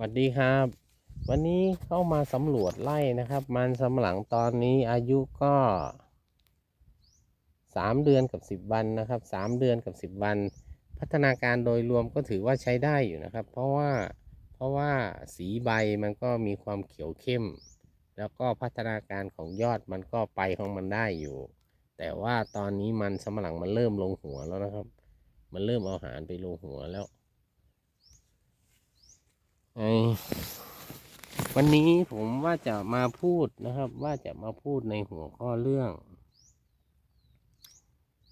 สวัสดีครับ วันนี้เข้ามาสำรวจไร่นะครับ มันสำหลังตอนนี้อายุก็สามเดือนกับสิบวันนะครับสามเดือนกับสิบวัน พัฒนาการโดยรวมก็ถือว่าใช้ได้อยู่นะครับ เพราะว่าเพราะว่าสีใบมันก็มีความเขียวเข้ม แล้วก็พัฒนาการของยอดมันก็ไปของมันได้อยู่ แต่ว่าตอนนี้มันสำหลังมันเริ่มลงหัวแล้วนะครับ มันเริ่มเอาอาหารไปลงหัวแล้ว วันนี้ผมว่าจะมาพูดนะครับ ว่าจะมาพูดในหัวข้อเรื่อง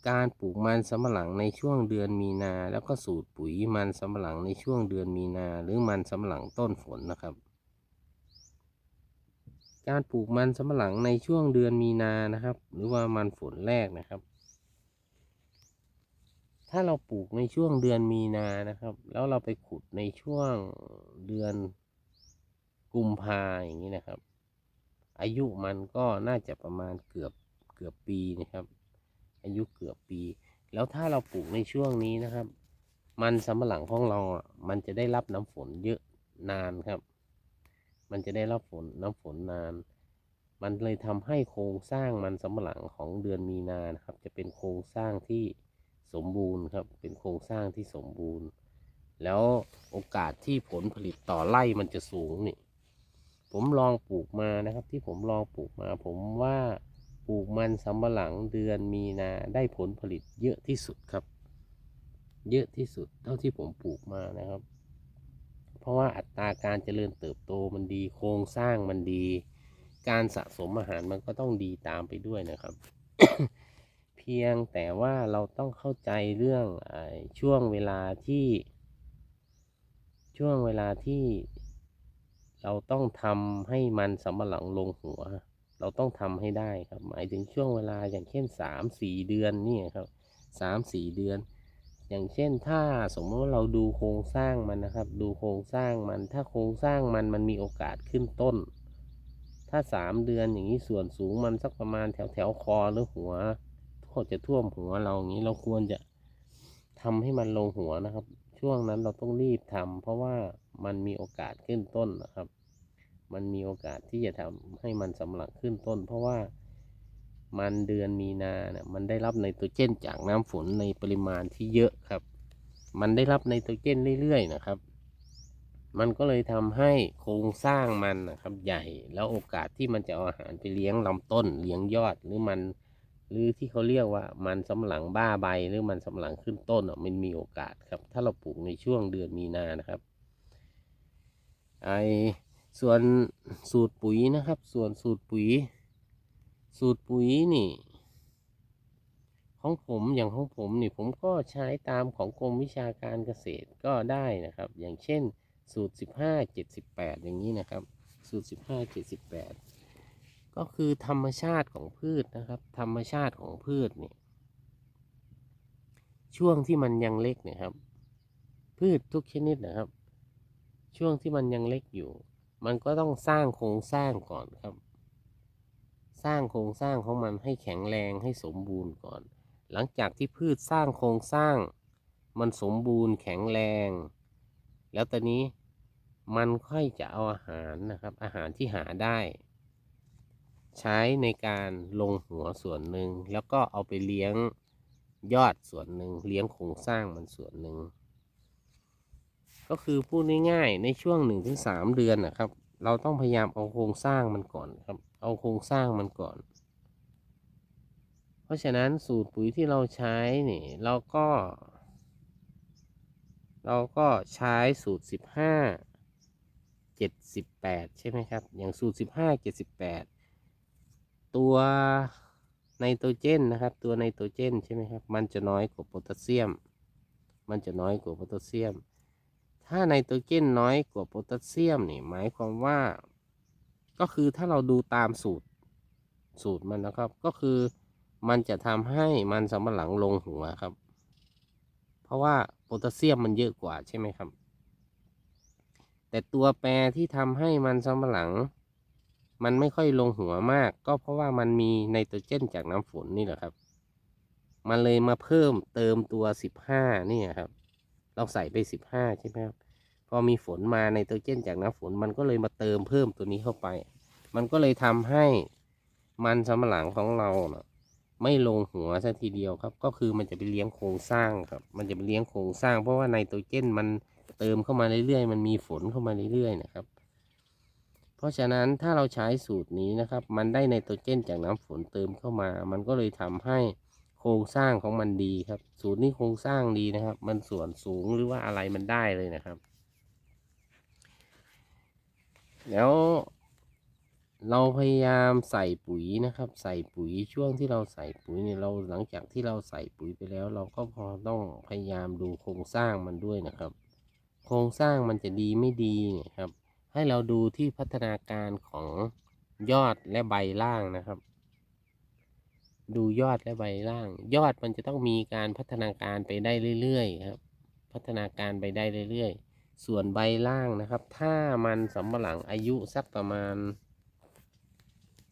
การปลูกมันสำปะหลังในช่วงเดือนมีนา แล้วก็สูตรปุ๋ยมันสำปะหลังในช่วงเดือนมีนา หรือมันสำปะหลังต้นฝนนะครับ การปลูกมันสำปะหลังในช่วงเดือนมีนานะครับ หรือว่ามันฝนแรกนะครับ ถ้าเราปลูกในช่วงเดือนมีนานะครับ แล้วเราไปขุดในช่วงเดือนกุมภาอย่างนี้นะครับ อายุมันก็น่าจะประมาณเกือบเกือบปีนะครับ อายุเกือบปี แล้วถ้าเราปลูกในช่วงนี้นะครับ มันสำปะหลังของเราอะมันจะได้รับน้ำฝนเยอะนานครับ มันจะได้รับฝนน้ำฝนนาน มันเลยทำให้โครงสร้างมันสำปะหลังของเดือนมีนานะครับ จะเป็นโครงสร้างที่ สมบูรณ์ครับ เป็นโครงสร้างที่สมบูรณ์ แล้วโอกาสที่ผลผลิตต่อไร่มันจะสูงนี่ ผมลองปลูกมานะครับ ที่ผมลองปลูกมา ผมว่าปลูกมันสำปะหลังเดือนมีนาได้ผลผลิตเยอะที่สุดครับ เยอะที่สุดเท่าที่ผมปลูกมานะครับ เพราะว่าอัตราการเจริญเติบโตมันดี โครงสร้างมันดี การสะสมอาหารมันก็ต้องดีตามไปด้วยนะครับ พียงแต่ว่าเราต้องเข้าใจเรื่องอช่วงเวลาที่ ช่วงเวลาที่เราต้องทำให้มันสำหลังลงหัว เราต้องทำให้ได้ครับ หมายถึงช่วงเวลาอย่างเช่นสามสี่เดือนนี่ครับสามสี่เดือน อย่างเช่นถ้าสมมติว่าเราดูโครงสร้างมันนะครับ ดูโครงสร้างมัน ถ้าโครงสร้างมันมันมีโอกาสขึ้นต้น ถ้าสามเดือนอย่างนี้ส่วนสูงมันสักประมาณแถวแถวคอหรือหัว ก็จะท่วมหัวเราอย่างนี้เราควรจะทำให้มันลงหัวนะครับ ช่วงนั้นเราต้องรีบทำเพราะว่ามันมีโอกาสขึ้นต้นนะครับ มันมีโอกาสที่จะทำให้มันสำลักขึ้นต้น เพราะว่ามันเดือนมีนาเนี่ยมันได้รับไนโตรเจนจากน้ำฝนในปริมาณที่เยอะครับ มันได้รับไนโตรเจนเรื่อยๆนะครับ มันก็เลยทำให้โครงสร้างมันนะครับใหญ่แล้วโอกาสที่มันจะเอาอาหารไปเลี้ยงลำต้น เลี้ยงยอดหรือมัน หรือที่เขาเรียกว่ามันสำหลังบ้าใบหรือมันสำหลังขึ้นต้นอะมันมีโอกาสครับ ถ้าเราปลูกในช่วงเดือนมีนานะครับไอส่วนสูตรปุ๋ยนะครับ ส่วนสูตรปุ๋ย สูตรปุ๋ยนี่ ของผมอย่างของผมนี่ผมก็ใช้ตามของกรมวิชาการเกษตรก็ได้นะครับ อย่างเช่นสูตร 15 78 อย่างนี้นะครับ สูตร 15 78 ก็คือธรรมชาติของพืชนะครับ ธรรมชาติของพืชเนี่ยช่วงที่มันยังเล็กเนี่ยครับ พืชทุกชนิดนะครับ ช่วงที่มันยังเล็กอยู่ มันก็ต้องสร้างโครงสร้างก่อนครับ สร้างโครงสร้างของมันให้แข็งแรงให้สมบูรณ์ก่อน หลังจากที่พืชสร้างโครงสร้าง มันสมบูรณ์แข็งแรง แล้วตอนนี้มันค่อยจะเอาอาหารนะครับ อาหารที่หาได้ ใช้ในการลงหัวส่วนหนึ่ง แล้วก็เอาไปเลี้ยงยอดส่วนหนึ่ง เลี้ยงโครงสร้างมันส่วนหนึ่ง ก็คือพูดง่ายๆ ในช่วงหนึ่งถึงสามเดือนนะครับ เราต้องพยายามเอาโครงสร้างมันก่อนครับ เอาโครงสร้างมันก่อน เพราะฉะนั้นสูตรปุ๋ยที่เราใช้นี่เราก็ เราก็ใช้สูตรสิบห้าเจ็ดสิบแปดใช่ไหมครับ อย่างสูตรสิบห้าเจ็ดสิบแปด ตัวไนโตรเจนนะครับ ตัวไนโตรเจนใช่ไหมครับ มันจะน้อยกว่าโพแทสเซียม มันจะน้อยกว่าโพแทสเซียม ถ้าไนโตรเจนน้อยกว่าโพแทสเซียมนี่หมายความว่า ก็คือถ้าเราดูตามสูตรสูตรมันนะครับ ก็คือมันจะทำให้มันสำปะหลังลงหัวครับ เพราะว่าโพแทสเซียมมันเยอะกว่าใช่ไหมครับ แต่ตัวแปรที่ทำให้มันสำปะหลัง มันไม่ค่อยลงหัวมาก ก็เพราะว่ามันมีไนโตรเจนจากน้ำฝนนี่แหละครับ มันเลยมาเพิ่มเติมตัวสิบห้านี่ครับ เราใส่ไปสิบห้าใช่ไหมครับ พอมีฝนมาไนโตรเจนจากน้ำฝน มันก็เลยมาเติมเพิ่มตัวนี้เข้าไป มันก็เลยทำให้มันสำปะหลังของเราเนะไม่ลงหัวซะทีเดียวครับ ก็คือมันจะไปเลี้ยงโครงสร้างครับ มันจะไปเลี้ยงโครงสร้าง เพราะว่าไนโตรเจนมันเติมเข้ามาเรื่อยๆ มันมีฝนเข้ามาเรื่อยๆนะครับ เพราะฉะนั้นถ้าเราใช้สูตรนี้นะครับ มันได้ไนโตรเจนจากน้ำฝนเติมเข้ามา มันก็เลยทำให้โครงสร้างของมันดีครับ สูตรนี้โครงสร้างดีนะครับ มันส่วนสูงหรือว่าอะไรมันได้เลยนะครับ แล้วเราพยายามใส่ปุ๋ยนะครับ ใส่ปุ๋ยช่วงที่เราใส่ปุ๋ยเนี่ยเราหลังจากที่เราใส่ปุ๋ยไปแล้ว เราก็พอต้องพยายามดูโครงสร้างมันด้วยนะครับ โครงสร้างมันจะดีไม่ดีเนี่ยครับ ให้เราดูที่พัฒนาการของยอดและใบล่างนะครับ ดูยอดและใบล่าง ยอดมันจะต้องมีการพัฒนาการไปได้เรื่อยๆครับ พัฒนาการไปได้เรื่อยๆ ส่วนใบล่างนะครับ ถ้ามันสำปะหลังอายุสักประมาณ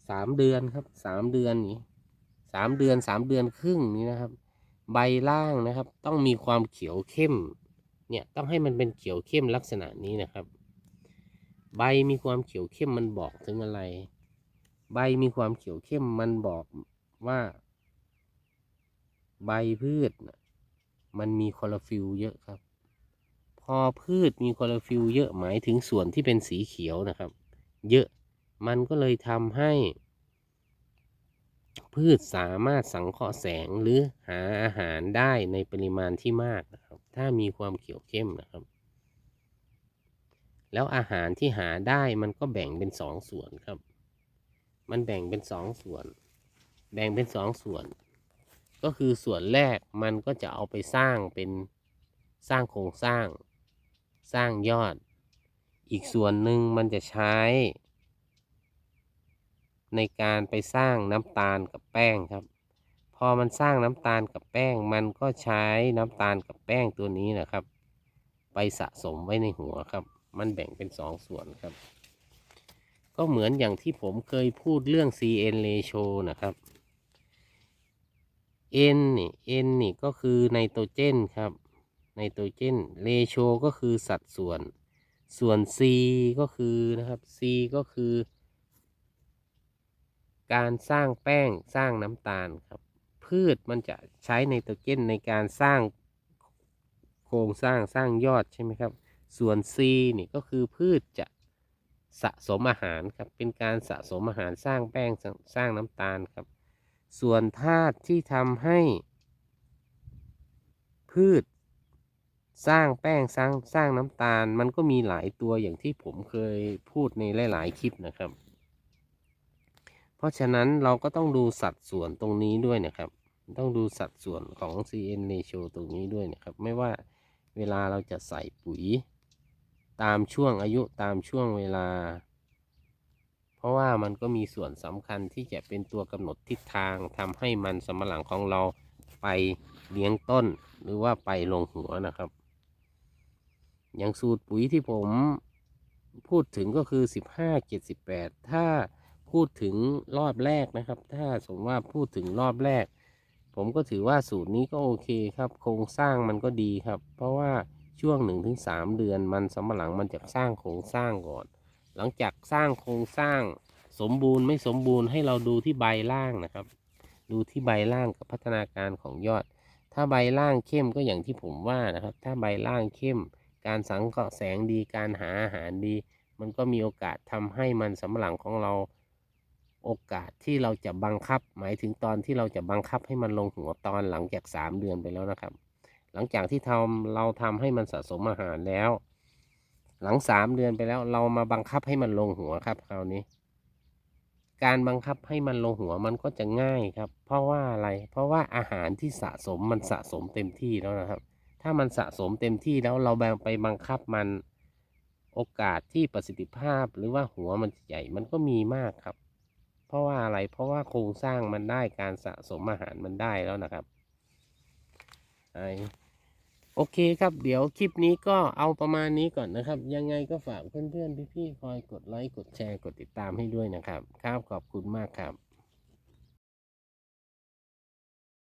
สามเดือนครับสามเดือนนี้สามเดือนสามเดือนครึ่งนี้นะครับ ใบล่างนะครับ ต้องมีความเขียวเข้ม เนี่ยต้องให้มันเป็นเขียวเข้มลักษณะนี้นะครับ ใบมีความเขียวเข้มมันบอกถึงอะไร ใบมีความเขียวเข้มมันบอกว่า ใบพืชมันมีคลอโรฟิลเยอะครับ พอพืชมีคลอโรฟิลเยอะหมายถึงส่วนที่เป็นสีเขียวนะครับ เยอะมันก็เลยทำให้ พืชสามารถสังเคราะห์แสงหรือหาอาหารได้ในปริมาณที่มากนะครับ ถ้ามีความเขียวเข้มนะครับ แล้วอาหารที่หาได้มันก็แบ่งเป็นสองส่วนครับ มันแบ่งเป็นสองส่วน แบ่งเป็นสองส่วน ก็คือส่วนแรกมันก็จะเอาไปสร้างเป็นสร้างโครงสร้าง สร้างยอด อีกส่วนหนึ่งมันจะใช้ ในการไปสร้างน้ำตาลกับแป้งครับ พอมันสร้างน้ำตาลกับแป้ง มันก็ใช้น้ำตาลกับแป้งตัวนี้นะครับ ไปสะสมไว้ในหัวครับ มันแบ่งเป็นสองส่วนครับ ก็เหมือนอย่างที่ผมเคยพูดเรื่อง CN ratio นะครับ N นี่ N นี่ก็คือไนโตรเจนครับ ไนโตรเจน ratio ก็คือสัดส่วน ส่วน C ก็คือนะครับ C ก็คือ การสร้างแป้งสร้างน้ำตาลครับ พืชมันจะใช้ไนโตรเจนในการสร้างโครงสร้างสร้างยอดใช่ไหมครับ ส่วน C นี่ก็คือพืชจะสะสมอาหารครับ เป็นการสะสมอาหารสร้างแป้งสร้างสร้างน้ำตาลครับ ส่วนธาตุที่ทำให้ พืชสร้างแป้งสร้างสร้างน้ำตาล มันก็มีหลายตัวอย่างที่ผมเคยพูดในหลาย ๆ คลิปนะครับ เพราะฉะนั้นเราก็ต้องดูสัดส่วนตรงนี้ด้วยนะครับ ต้องดูสัดส่วนของ CN ratio ตรงนี้ด้วยนะครับ ไม่ว่าเวลาเราจะใส่ปุ๋ย ตามช่วงอายุตามช่วงเวลา เพราะว่ามันก็มีส่วนสำคัญที่จะเป็นตัวกำหนดทิศทางทำให้มันสำปะหลังของเราไปเลี้ยงต้นหรือว่าไปลงหัวนะครับ อย่างสูตรปุ๋ยที่ผมพูดถึงก็คือ 15 78 ถ้าพูดถึงรอบแรกนะครับ ถ้าสมมติว่าพูดถึงรอบแรก ผมก็ถือว่าสูตรนี้ก็โอเคครับ โครงสร้างมันก็ดีครับ เพราะว่า ช่วง 1-3 เดือนมันสำปะหลังมันจะสร้างโครงสร้างก่อน หลังจากสร้างโครงสร้างสมบูรณ์ไม่สมบูรณ์ให้เราดูที่ใบล่างนะครับ ดูที่ใบล่างกับพัฒนาการของยอด ถ้าใบล่างเข้มก็อย่างที่ผมว่านะครับ ถ้าใบล่างเข้ม การสังเคราะห์แสงดีการหาอาหารดี มันก็มีโอกาสทำให้มันสำปะหลังของเราโอกาสที่เราจะบังคับ หมายถึงตอนที่เราจะบังคับให้มันลงหัวตอนหลังจาก 3 เดือนไปแล้วนะครับ หลังจากที่ทำเราทำให้มันสะสมอาหารแล้ว หลัง3เดือนไปแล้วเรามาบังคับให้มันลงหัวครับคราวนี้ การบังคับให้มันลงหัวมันก็จะง่ายครับ เพราะว่าอะไร เพราะว่าอาหารที่สะสมมันสะสมเต็มที่แล้วนะครับ ถ้ามันสะสมเต็มที่แล้วเราไปบังคับมันโอกาสที่ประสิทธิภาพหรือว่าหัวมันใหญ่มันก็มีมากครับ เพราะว่าอะไรเพราะว่าโครงสร้างมันได้การสะสมอาหารมันได้แล้วนะครับไอ โอเคครับ เดี๋ยวคลิปนี้ก็เอาประมาณนี้ก่อนนะครับ ยังไงก็ฝากเพื่อนๆพี่ๆคอยกดไลค์กดแชร์กดติดตามให้ด้วยนะครับ ครับขอบคุณมากครับ